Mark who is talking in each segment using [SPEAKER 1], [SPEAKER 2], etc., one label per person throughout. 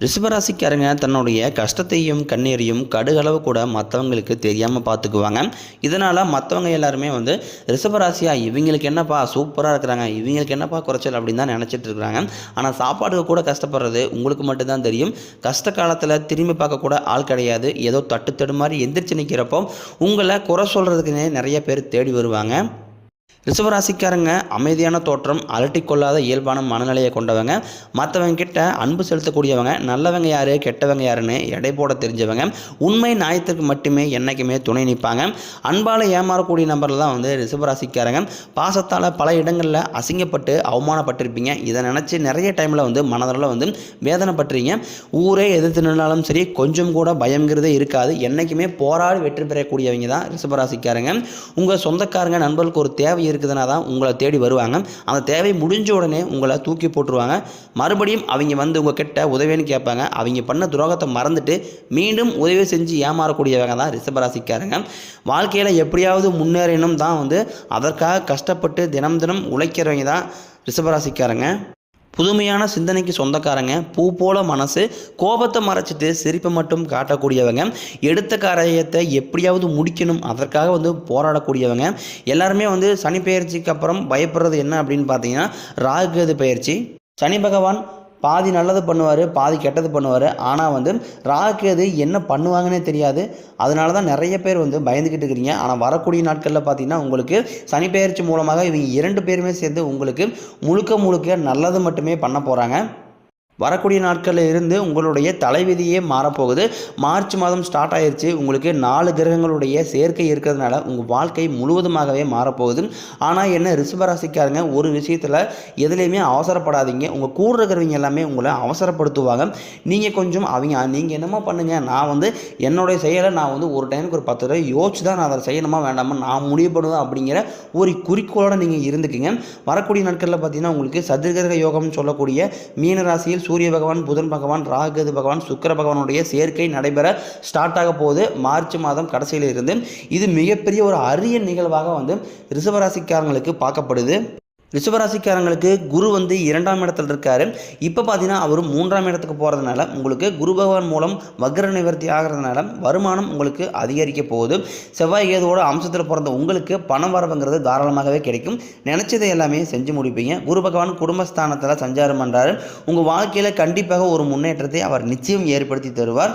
[SPEAKER 1] ரிஷபராசிக்காரங்க தன்னுடைய கஷ்டத்தையும் கண்ணீரையும் கடுகளவு கூட மற்றவங்களுக்கு தெரியாமல் பார்த்துக்குவாங்க இதனால் மற்றவங்க எல்லாருமே வந்து ரிஷபராசியாக இவங்களுக்கு என்னப்பா சூப்பராக இருக்கிறாங்க இவங்களுக்கு என்னப்பா குறைச்சல் அப்படின்னு தான் நினச்சிட்டு இருக்கிறாங்க. ஆனால் சாப்பாடுக்கு கூட கஷ்டப்படுறது உங்களுக்கு மட்டும்தான் தெரியும். கஷ்ட காலத்தில் திரும்பி பார்க்கக்கூட ஆள் கிடையாது. ஏதோ தட்டு தடு மாதிரி எந்திரிச்சு நிற்கிறப்போ உங்களை குறை சொல்கிறதுக்குன்னே நிறைய பேர் தேடி வருவாங்க. ரிஷபராசிக்காரங்க அமைதியான தோற்றம் அலட்டிக்கொள்ளாத இயல்பான மனநிலையை கொண்டவங்க. மற்றவங்க கிட்ட அன்பு செலுத்தக்கூடியவங்க நல்லவங்க யார் கெட்டவங்க யாருன்னு எடை போட தெரிஞ்சவங்க. உண்மை நியாயத்திற்கு மட்டுமே என்றைக்குமே துணை நிற்பாங்க. அன்பால் ஏமாறக்கூடிய நபரில் தான் வந்து ரிஷபராசிக்காரங்க. பாசத்தால் பல இடங்களில் அசிங்கப்பட்டு அவமானப்பட்டிருப்பீங்க. இதை நினச்சி நிறைய டைமில் வந்து மனதில் வந்து வேதனைப்பட்டுறீங்க ஊரே எதிர்த்து நின்றாலும் சரி கொஞ்சம் கூட பயங்கிறதே இருக்காது. என்றைக்குமே போராடி வெற்றி பெறக்கூடியவங்க தான் ரிஷபராசிக்காரங்க. உங்கள் சொந்தக்காரங்க நண்பர்களுக்கு ஒரு தேவை இருக்குதுன்னா தான் உங்களை தேடி வருவாங்க. அந்த தேவை முடிஞ்ச உடனே உங்களை தூக்கி போட்டுருவாங்க. மறுபடியும் அவங்க வந்து உங்கள் கிட்ட உதவின்னு கேட்பாங்க. அவங்க பண்ண துரோகத்தை மறந்துட்டு மீண்டும் உதவி செஞ்சு ஏமாறக்கூடியவங்க தான் ரிஷபராசிக்காரங்க. வாழ்க்கையில் எப்படியாவது முன்னேறணும் தான் வந்து அதற்காக கஷ்டப்பட்டு தினம் தினம் உழைக்கிறவங்க தான் ரிஷபராசிக்காரங்க. புதுமையான சிந்தனைக்கு சொந்தக்காரங்க பூ போல மனசு கோபத்தை மறைச்சிட்டு சிரிப்பை மட்டும் காட்டக்கூடியவங்க எடுத்த காரியத்தை எப்படியாவது முடிக்கணும் அதற்காக வந்து போராடக்கூடியவங்க. எல்லாருமே வந்து சனி பெயர்ச்சிக்கு அப்புறம் பயப்படுறது என்ன அப்படின்னு பார்த்தீங்கன்னா ராகுகது பயிற்சி. சனி பகவான் பாதி நல்லது பண்ணுவார் பாதி கெட்டது பண்ணுவார். ஆனால் வந்து ராகுகேது என்ன பண்ணுவாங்கன்னே தெரியாது. அதனால தான் நிறைய பேர் வந்து பயந்துக்கிட்டு இருக்கிறீங்க. ஆனால் வரக்கூடிய நாட்களில் பார்த்தீங்கன்னா உங்களுக்கு சனிப்பெயர்ச்சி மூலமாக இவங்க இரண்டு பேருமே சேர்ந்து உங்களுக்கு முழுக்க முழுக்க நல்லது மட்டுமே பண்ண போகிறாங்க வரக்கூடிய நாட்களில் இருந்து உங்களுடைய தலைவிதியே மாறப்போகுது. மார்ச் மாதம் ஸ்டார்ட் ஆயிடுச்சு உங்களுக்கு நாலு கிரகங்களுடைய சேர்க்கை இருக்கிறதுனால உங்கள் வாழ்க்கை முழுவதுமாகவே மாறப்போகுது. ஆனால் என்ன ரிஷபராசிக்காரங்க ஒரு விஷயத்தில் எதுலேயுமே அவசரப்படாதீங்க. உங்கள் கூட இருக்கிறவங்க எல்லாமே உங்களை அவசரப்படுத்துவாங்க. நீங்கள் கொஞ்சம் அவங்க நீங்கள் என்னமோ பண்ணுங்கள் நான் வந்து என்னுடைய செயலை நான் வந்து ஒரு டைமுக்கு ஒரு பத்து தடவை யோசிச்சு தான் நான் அதை செய்யணுமா வேண்டாமா நான் முடிவு பண்ணுவேன் அப்படிங்கிற ஒரு குறிக்கோளோடு நீங்கள் இருந்துக்குங்க. வரக்கூடிய நாட்களில் பார்த்தீங்கன்னா உங்களுக்கு சதுர்கிரக யோகம்னு சொல்லக்கூடிய மீனராசியில் சூரிய பகவான் புதன் பகவான் ராகுகேது பகவான் சுக்கிர பகவானுடைய சேர்க்கை நடைபெற ஸ்டார்ட் ஆக போகுது. மார்ச் மாதம் கடைசியில் இருந்து இது மிகப்பெரிய ஒரு அரிய நிகழ்வாக வந்து ரிசவராசிக்காரங்களுக்கு பார்க்கப்படுது. ரிஷபராசிக்காரங்களுக்கு குரு வந்து இரண்டாம் இடத்துல இருக்காரு. இப்போ பார்த்தீங்கன்னா அவர் மூன்றாம் இடத்துக்கு போகிறதுனால உங்களுக்கு குரு பகவான் மூலம் வக்ர நிவர்த்தி ஆகிறதுனால வருமானம் உங்களுக்கு அதிகரிக்க போகுது. செவ்வாய் கேதுவோட அம்சத்தில் பிறந்த உங்களுக்கு பணம் வரவுங்கிறது தாராளமாகவே கிடைக்கும். நினச்சதை எல்லாமே செஞ்சு முடிப்பீங்க. குரு பகவான் குடும்பஸ்தானத்தில் சஞ்சாரம் பண்ணுறாரு உங்கள் வாழ்க்கையில் கண்டிப்பாக ஒரு முன்னேற்றத்தை அவர் நிச்சயம் ஏற்படுத்தி தருவார்.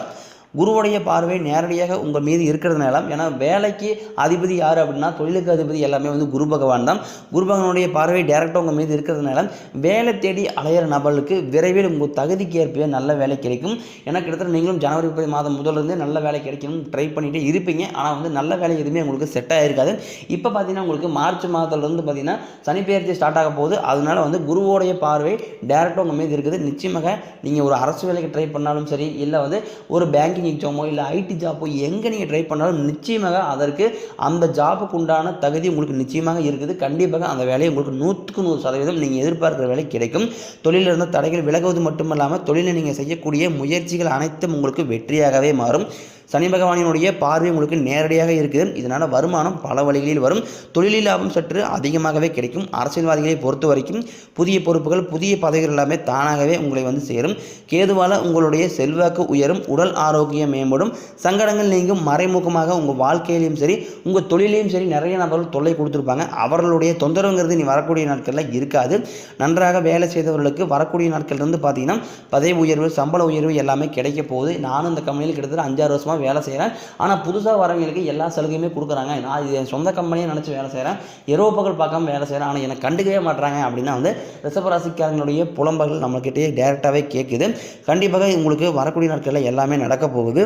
[SPEAKER 1] குருவுடைய பார்வை நேரடியாக உங்கள் மீது இருக்கிறதுனால ஏன்னா வேலைக்கு அதிபதி யார் அப்படின்னா தொழிலுக்கு அதிபதி எல்லாமே வந்து குரு பகவான் தான். குரு பகவானுடைய பார்வை டேரெக்டாக உங்கள் மீது இருக்கிறதுனால வேலை தேடி அலையிற நபர்களுக்கு விரைவில் உங்கள் தகுதிக்கு ஏற்ப நல்ல வேலை கிடைக்கும். ஏன்னா கிட்டத்தட்ட நீங்களும் ஜனவரி முப்பது மாதம் முதல்லேருந்தே நல்ல வேலை கிடைக்கணும் ட்ரை பண்ணிகிட்டே இருப்பீங்க. ஆனால் வந்து நல்ல வேலை எதுவுமே உங்களுக்கு செட் ஆகிருக்காது இப்போ பார்த்தீங்கன்னா உங்களுக்கு மார்ச் மாதத்துலேருந்து பார்த்தீங்கன்னா சனிப்பெயர்ச்சி ஸ்டார்ட் ஆக போகுது. அதனால வந்து குருவோடைய பார்வை டேரெக்டாக உங்கள் மீது இருக்குது. நிச்சயமாக நீங்கள் ஒரு அரசு வேலைக்கு ட்ரை பண்ணாலும் சரி இல்லை வந்து ஒரு பேங்கிங் எக்ஸாமோ இல்லை ஐடி ஜாப்போ எங்கே நீங்கள் ட்ரை பண்ணாலும் நிச்சயமாக அதற்கு அந்த ஜாபுக்கு உண்டான தகுதி உங்களுக்கு நிச்சயமாக இருக்குது. கண்டிப்பாக அந்த வேலையை உங்களுக்கு நூற்றுக்கு நூறு சதவீதம் நீங்கள் எதிர்பார்க்குற வேலை கிடைக்கும். தொழிலில் இருந்த தடைகள் விலகுவது மட்டுமல்லாமல் தொழிலில் நீங்கள் செய்யக்கூடிய முயற்சிகள் அனைத்தும் உங்களுக்கு வெற்றியாகவே மாறும். சனி பகவானினுடைய பார்வை உங்களுக்கு நேரடியாக இருக்குது இதனால் வருமானம் பல வழிகளில் வரும். தொழிலில் லாபம் சற்று அதிகமாகவே கிடைக்கும். அரசியல்வாதிகளை பொறுத்த வரைக்கும் புதிய பொறுப்புகள் புதிய பதவிகள் எல்லாமே தானாகவே உங்களை வந்து சேரும். கேதுவால் உங்களுடைய செல்வாக்கு உயரும். உடல் ஆரோக்கியம் மேம்படும். சங்கடங்கள் நீங்கும். மறைமுகமாக உங்கள் வாழ்க்கையிலையும் சரி உங்கள் தொழிலையும் சரி நிறைய நபர்கள் தொல்லை கொடுத்துருப்பாங்க. அவர்களுடைய தொந்தரவுங்கிறது நீ வரக்கூடிய நாட்களில் இருக்காது. நன்றாக வேலை செய்தவர்களுக்கு வரக்கூடிய நாட்கள் இருந்து பார்த்தீங்கன்னா பதவி உயர்வு சம்பள உயர்வு எல்லாமே கிடைக்க போகுது. நானும் இந்த கம்பெனியில் கிட்டத்தட்ட அஞ்சாறு வருஷமாக வேலை செய்கிறேன் ஆனால் புதுசாக வரவங்களுக்கு எல்லா சலுகையுமே கொடுக்குறாங்க. நான் இது என் சொந்த கம்பெனியை நினச்சி வேலை செய்கிறேன் இரவு பகல் பார்க்காம வேலை செய்கிறேன் ஆனால் எனக்கு கண்டுக்கவே மாட்றாங்க அப்படின்னா வந்து ரிசபராசிக்காரங்களுடைய புலம்பர்கள் நம்மக்கிட்டே டேரெக்டாகவே கேட்குது கண்டிப்பாக உங்களுக்கு வரக்கூடிய நாட்களில் எல்லாமே நடக்க போகுது.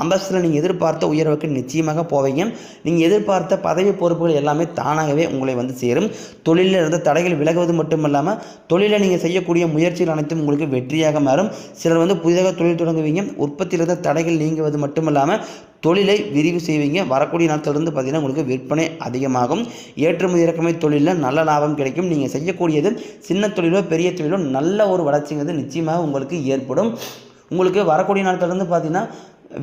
[SPEAKER 1] அந்தஸ்தில் நீங்கள் எதிர்பார்த்த உயர்வுக்கு நிச்சயமாக போவீங்க. நீங்கள் எதிர்பார்த்த பதவி பொறுப்புகள் எல்லாமே தானாகவே உங்களை வந்து சேரும். தொழிலில் இருந்த தடைகள் விலகுவது மட்டும் இல்லாமல் தொழிலில் நீங்கள் செய்யக்கூடிய முயற்சிகள் அனைத்தும் உங்களுக்கு வெற்றியாக மாறும். சிலர் வந்து புதிதாக தொழில் தொடங்குவீங்க. உற்பத்தியில் இருந்த தடைகள் நீங்குவது மட்டும் இல்லாமல் தொழிலை விரிவு செய்வீங்க. வரக்கூடிய நாட்களிலிருந்து பார்த்தீங்கன்னா உங்களுக்கு விற்பனை அதிகமாகும். ஏற்றுமதி இறக்குமதி தொழிலில் நல்ல லாபம் கிடைக்கும். நீங்கள் செய்யக்கூடியது சின்ன தொழிலோ பெரிய தொழிலோ நல்ல ஒரு வளர்ச்சிங்கிறது நிச்சயமாக உங்களுக்கு ஏற்படும். உங்களுக்கு வரக்கூடிய நாட்களிலிருந்து பார்த்தீங்கன்னா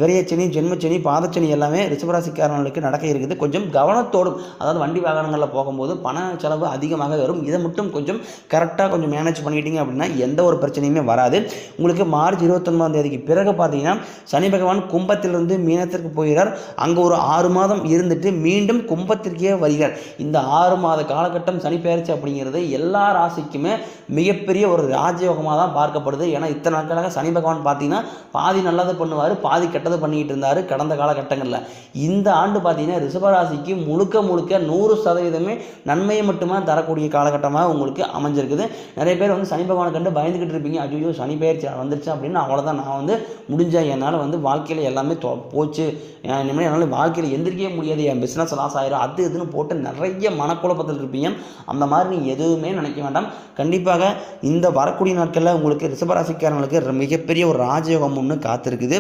[SPEAKER 1] விரையச்சனி ஜென்மச்சனி பாதச்சனி எல்லாமே ரிஷபராசிக்காரர்களுக்கு நடக்க இருக்குது. கொஞ்சம் கவனத்தோடும் அதாவது வண்டி வாகனங்களில் போகும்போது பண செலவு அதிகமாக வரும். இதை மட்டும் கொஞ்சம் கரெக்டாக கொஞ்சம் மேனேஜ் பண்ணிக்கிட்டீங்க அப்படின்னா எந்த ஒரு பிரச்சனையுமே வராது. உங்களுக்கு மார்ச் இருபத்தொன்பதாம் தேதிக்கு பிறகு பார்த்தீங்கன்னா சனி பகவான் கும்பத்திலிருந்து மீனத்திற்கு போகிறார். அங்கே ஒரு ஆறு மாதம் இருந்துட்டு மீண்டும் கும்பத்திற்கே வருகிறார். இந்த ஆறு மாத காலகட்டம் சனி பெயர்ச்சி அப்படிங்கிறது எல்லா ராசிக்குமே மிகப்பெரிய ஒரு ராஜயோகமாக தான் பார்க்கப்படுது. ஏன்னா இத்தனை நாட்களாக சனி பகவான் பார்த்தீங்கன்னா பாதி நல்லது பண்ணுவார் பாதி கெட்டது பண்ணிக்கிட்டு இருந்தார் கடந்த காலகட்டங்களில் இந்த ஆண்டு பார்த்தீங்கன்னா ரிஷபராசிக்கு முழுக்க முழுக்க நூறு சதவீதமே நன்மையை மட்டுமே தரக்கூடிய காலகட்டமாக உங்களுக்கு அமைஞ்சிருக்குது. நிறைய பேர் வந்து சனி பகவானை கண்டு பயந்துக்கிட்டு இருப்பீங்க. ஐயோ சனி பயிற்சி வந்துருச்சு அப்படின்னு அவ்வளோதான் நான் வந்து முடிஞ்ச என்னால் வந்து வாழ்க்கையில் எல்லாமே தொ போச்சு. இனிமேல் என்னால் வாழ்க்கையில் எந்திரிக்கவே முடியாது. என் பிஸ்னஸ் லாஸ் ஆயிரும். அது இதுன்னு போட்டு நிறைய மனக்குழப்பத்தில் இருப்பீங்க அந்த மாதிரி நீ எதுவுமே நினைக்க வேண்டாம். கண்டிப்பாக இந்த வரக்கூடிய நாட்களில் உங்களுக்கு ரிஷபராசிக்காரங்களுக்கு மிகப்பெரிய ஒரு ராஜயோகம் ஒன்று காத்திருக்குது.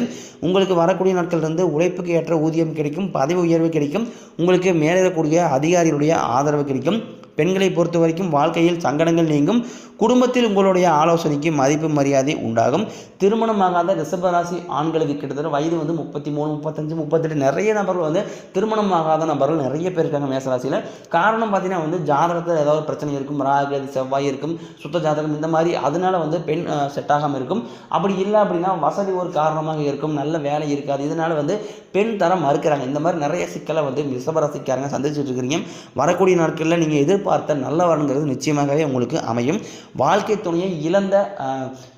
[SPEAKER 1] உங்களுக்கு வரக்கூடிய நாட்கள் இருந்து உழைப்புக்கு ஏற்ற ஊதியம் கிடைக்கும் பதவி உயர்வு கிடைக்கும் உங்களுக்கு மேலிடக்கூடிய அதிகாரிகளுடைய ஆதரவு கிடைக்கும். பெண்களை பொறுத்த வரைக்கும் வாழ்க்கையில் சங்கடங்கள் நீங்கும். குடும்பத்தில் உங்களுடைய ஆலோசனைக்கு மதிப்பு மரியாதை உண்டாகும். திருமணமாகாத ரிஷபராசி ஆண்களுக்கு கிட்டத்தட்ட வயது வந்து முப்பத்தி மூணு முப்பத்தஞ்சு முப்பத்தெட்டு நிறைய நபர்கள் வந்து திருமணமாகாத நபர்கள் நிறைய பேர் இருக்காங்க மேசராசியில். காரணம் பார்த்தீங்கன்னா வந்து ஜாதகத்தில் ஏதாவது பிரச்சனை இருக்கும் ராகு செவ்வாய் இருக்கும் சுத்த ஜாதகம் இந்த மாதிரி அதனால வந்து பெண் செட் ஆகாமல் இருக்கும். அப்படி இல்லை அப்படின்னா வசதி ஒரு காரணமாக இருக்கும் நல்ல வேலை இருக்காது. இதனால வந்து பெண் தரம் மறுக்கிறாங்க. இந்த மாதிரி நிறைய சிக்கலை வந்து ரிஷபராசிக்காரங்க சந்திச்சுட்டு இருக்கிறீங்க. வரக்கூடிய நாட்களில் நீங்கள் எதிர்பார்த்த நல்ல வரங்கிறது நிச்சயமாகவே உங்களுக்கு அமையும். வாழ்க்கை துணையை இழந்த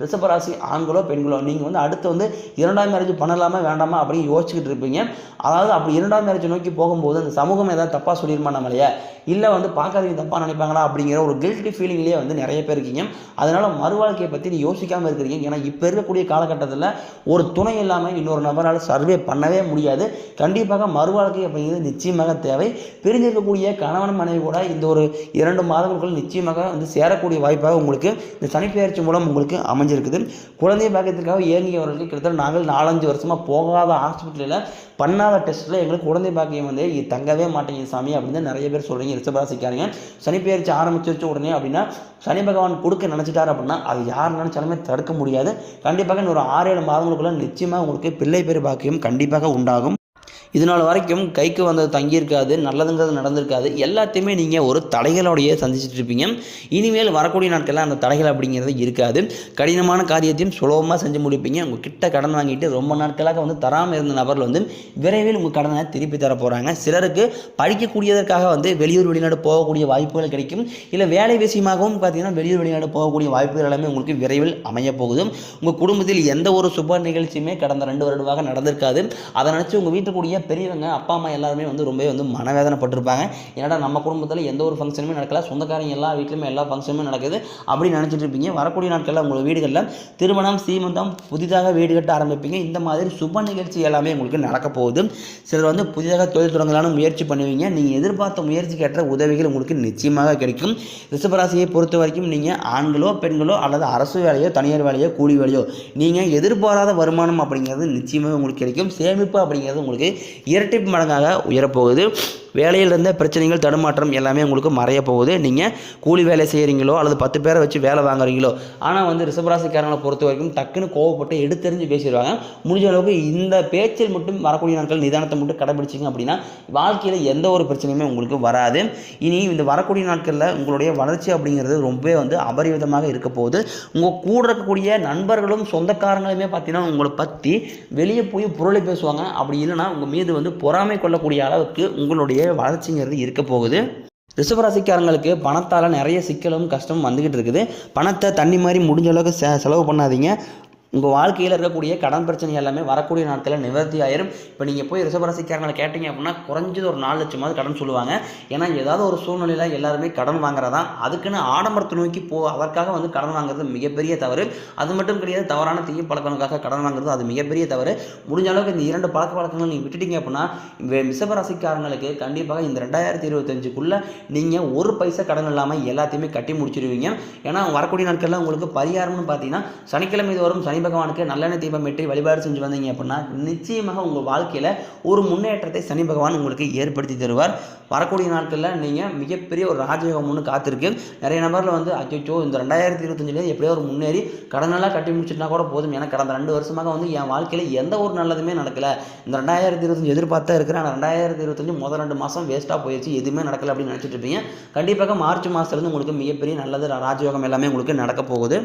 [SPEAKER 1] ரிஷபராசி ஆண்களோ பெண்களோ நீங்கள் வந்து அடுத்து வந்து இரண்டாம் மேரேஜ் பண்ணலாமா வேண்டாமா அப்படின்னு யோசிச்சுக்கிட்டு இருப்பீங்க. அதாவது அப்படி இரண்டாம் மேரேஜ் நோக்கி போகும்போது அந்த சமூகம் ஏதாவது தப்பாக சொல்லிருமா நம்மளையே இல்லை வந்து பார்க்காதீங்க தப்பாக நினைப்பாங்களா அப்படிங்கிற ஒரு கில்ட்டி ஃபீலிங்லேயே வந்து நிறைய பேர் இருக்கீங்க. அதனால் மறு வாழ்க்கையை பற்றி நீ யோசிக்காமல் இருக்கிறீங்க. ஏன்னா இப்போ இருக்கக்கூடிய காலகட்டத்தில் ஒரு துணை இல்லாமல் இன்னொரு நபரால் சர்வே பண்ணவே முடியாது. கண்டிப்பாக மறு வாழ்க்கை அப்படிங்கிறது நிச்சயமாக தேவை. பிரிஞ்சிருக்கக்கூடிய கணவன் மனைவி கூட இந்த ஒரு இரண்டு மாதங்களுக்குள் நிச்சயமாக வந்து சேரக்கூடிய வாய்ப்பாக உங்களுக்கு இந்த சனிப்பெயர்ச்சி மூலம் உங்களுக்கு அமைஞ்சிருக்குது. குழந்தை பாக்கியத்திற்காக இயங்கியவர்களுக்கு கிட்டத்தட்ட நாங்கள் நாலஞ்சு வருஷமாக போகாத ஹாஸ்பிட்டலில் பண்ணாத டெஸ்ட்டில் எங்களுக்கு குழந்தை பாக்கியம் வந்து தங்கவே மாட்டேங்குது சாமி அப்படின்னு தான் நிறைய பேர் சொல்கிறீங்க ரிஷபராசிக்காரங்க. சனிப்பெயர்ச்சி ஆரம்பிச்சிருச்ச உடனே அப்படின்னா சனி பகவான் கொடுக்க நினச்சிட்டார் அப்படின்னா அது யார் நினச்சாலுமே தடுக்க முடியாது. கண்டிப்பாக இன்னொரு ஆறு ஏழு மாதங்களுக்குள்ள நிச்சயமாக உங்களுக்கு பிள்ளை பேர் பாக்கியம் கண்டிப்பாக உண்டாகும். இது நாள் வரைக்கும் கைக்கு வந்தது தங்கியிருக்காது நல்லதுங்கிறது நடந்திருக்காது. எல்லாத்தையுமே நீங்கள் ஒரு தடைகளோடையே சந்திச்சுட்டு இருப்பீங்க. இனிமேல் வரக்கூடிய நாட்களில் அந்த தடைகள் அப்படிங்கிறது இருக்காது. கடினமான காரியத்தையும் சுலபமாக செஞ்சு முடிப்பீங்க. உங்கள் கிட்ட கடன் வாங்கிட்டு ரொம்ப நாட்களாக வந்து தராமல் இருந்த நபர்கள் வந்து விரைவில் உங்கள் கடனை திருப்பி தர போகிறாங்க சிலருக்கு படிக்கக்கூடியதற்காக வந்து வெளியூர் வெளிநாடு போகக்கூடிய வாய்ப்புகள் கிடைக்கும். இல்லை வேலை விஷயமாகவும் பார்த்தீங்கன்னா வெளியூர் வெளிநாடு போகக்கூடிய வாய்ப்புகள் எல்லாமே உங்களுக்கு விரைவில் அமைய போகுது. உங்கள் குடும்பத்தில் எந்த ஒரு சுப நிகழ்ச்சியுமே கடந்த ரெண்டு வருடமாக நடந்திருக்காது. அதை நினச்சி உங்கள் வீட்டுக்கு இருக்கக்கூடிய பெரியவங்க அப்பா அம்மா எல்லாருமே வந்து ரொம்பவே வந்து மனவேதனைப்பட்டிருப்பாங்க. ஏன்னா நம்ம குடும்பத்தில் எந்த ஒரு ஃபங்க்ஷனுமே நடக்கல சொந்தக்காரங்க எல்லா வீட்லையுமே எல்லா ஃபங்க்ஷனுமே நடக்குது அப்படின்னு நினச்சிட்டு இருப்பீங்க. வரக்கூடிய நாட்களில் உங்கள் வீடுகளில் திருமணம் சீமந்தம் புதிதாக வீடு கட்ட ஆரம்பிப்பீங்க. இந்த மாதிரி சுப நிகழ்ச்சி எல்லாமே உங்களுக்கு நடக்க போகுது. சிலர் வந்து புதிதாக தொழில் தொடங்கலான முயற்சி பண்ணுவீங்க. நீங்கள் எதிர்பார்த்த முயற்சிக்கு ஏற்ற உதவிகள் உங்களுக்கு நிச்சயமாக கிடைக்கும். ரிஷபராசியை பொறுத்த வரைக்கும் நீங்கள் ஆண்களோ பெண்களோ அல்லது அரசு வேலையோ தனியார் வேலையோ கூலி வேலையோ நீங்கள் எதிர்பாராத வருமானம் அப்படிங்கிறது நிச்சயமாக உங்களுக்கு கிடைக்கும். சேமிப்பு அப்படிங்கிறது உங்களுக்கு இரட்டிப்பு மடங்காக உயரப்போகுது. வேலையில் இருந்த பிரச்சனைகள் தடுமாற்றம் எல்லாமே உங்களுக்கு மறைய போகுது. நீங்கள் கூலி வேலை செய்கிறீங்களோ அல்லது பத்து பேரை வச்சு வேலை வாங்குறீங்களோ ஆனால் வந்து ரிசபராசிக்காரங்களை பொறுத்த வரைக்கும் டக்குன்னு கோவப்பட்டு எடுத்தறிஞ்சு பேசிடுவாங்க. முடிஞ்ச அளவுக்கு இந்த பேச்சில் மட்டும் வரக்கூடிய நாட்கள் நிதானத்தை மட்டும் கடைபிடிச்சிங்க அப்படின்னா வாழ்க்கையில் எந்த ஒரு பிரச்சனையுமே உங்களுக்கு வராது. இனி இந்த வரக்கூடிய நாட்களில் உங்களுடைய வளர்ச்சி அப்படிங்கிறது ரொம்பவே வந்து அபரிவிதமாக இருக்க போகுது. உங்கள் கூட இருக்கக்கூடிய நண்பர்களும் சொந்தக்காரங்களுமே பார்த்தீங்கன்னா உங்களை பற்றி வெளியே போய் புரளி பேசுவாங்க. அப்படி இல்லைன்னா உங்கள் மீது வந்து பொறாமை கொள்ளக்கூடிய அளவுக்கு உங்களுடைய வளர்ச்சிங்கிறது இருக்க போகுது. ரிஷபராசிக்காரங்களுக்கு பணத்தால் நிறைய சிக்கலும் கஷ்டமும் வந்துக்கிட்டு இருக்குது. பணத்தை தண்ணி மாதிரி முடிஞ்ச அளவுக்கு செலவு பண்ணாதீங்க. உங்கள் வாழ்க்கையில் இருக்கக்கூடிய கடன் பிரச்சனை எல்லாமே வரக்கூடிய நாட்களில் நிவர்த்தி ஆயிரும். இப்போ நீங்கள் போய் ரிசபராசிக்காரங்களை கேட்டீங்க அப்படின்னா குறைஞ்சது ஒரு நாலு லட்சமாவது கடன் சொல்லுவாங்க. ஏன்னா ஏதாவது ஒரு சூழ்நிலையில் எல்லாருமே கடன் வாங்குறதா? அதுக்குன்னு ஆடம்பரத்தை நோக்கி போ அதற்காக வந்து கடன் வாங்குறது மிகப்பெரிய தவறு. அது மட்டும் கிடையாது தவறான தீய பழக்கங்களுக்காக கடன் வாங்குறது அது மிகப்பெரிய தவறு. முடிஞ்ச அளவுக்கு இந்த இரண்டு பழக்க வழக்கங்களை நீங்கள் விட்டுட்டீங்க அப்படின்னா வே- ரிஷபராசிக்காரங்களுக்கு கண்டிப்பாக இந்த ரெண்டாயிரத்தி இருபத்தஞ்சுக்குள்ளே நீங்கள் ஒரு பைசா கடன் இல்லாமல் எல்லாத்தையுமே கட்டி முடிச்சிருவீங்க. ஏன்னா வரக்கூடிய நாட்களில் உங்களுக்கு பரிகாரம்னு பார்த்தீங்கன்னா சனிக்கிழமை தோறும் சனி பகவானுக்கு நல்லெண்ணெய் தீபம் வெற்றி வழிபாடு செஞ்சு வந்தீங்க அப்படின்னா நிச்சயமாக உங்கள் வாழ்க்கையில் ஒரு முன்னேற்றத்தை சனி பகவான் உங்களுக்கு ஏற்படுத்தி தருவார். வரக்கூடிய நாட்களில் நீங்கள் மிகப்பெரிய ஒரு ராஜயோகம் ஒன்று காத்திருக்கு. நிறைய நபரில் வந்து அச்சோ இந்த ரெண்டாயிரத்தி இருபத்தஞ்சிலே எப்படியோ ஒரு முன்னேறி கடனெல்லாம் கட்டி முடிச்சுட்டா கூட போதும். ஏன்னா கடந்த ரெண்டு வருஷமாக வந்து என் வாழ்க்கையில் எந்த ஒரு நல்லதுமே நடக்கலை. இந்த ரெண்டாயிரத்தி இருபத்தஞ்சி எதிர்பார்த்தா இருக்கிறேன். ஆனால் ரெண்டாயிரத்தி இருபத்தஞ்சி முதல் ரெண்டு மாதம் வேஸ்ட்டாக போயிடுச்சு எதுவுமே நடக்கலை அப்படின்னு நினச்சிட்டு இருப்பீங்க. கண்டிப்பாக மார்ச் மாதத்துலேருந்து உங்களுக்கு மிகப்பெரிய நல்லது ராஜயோகம் எல்லாமே உங்களுக்கு நடக்க போகுது.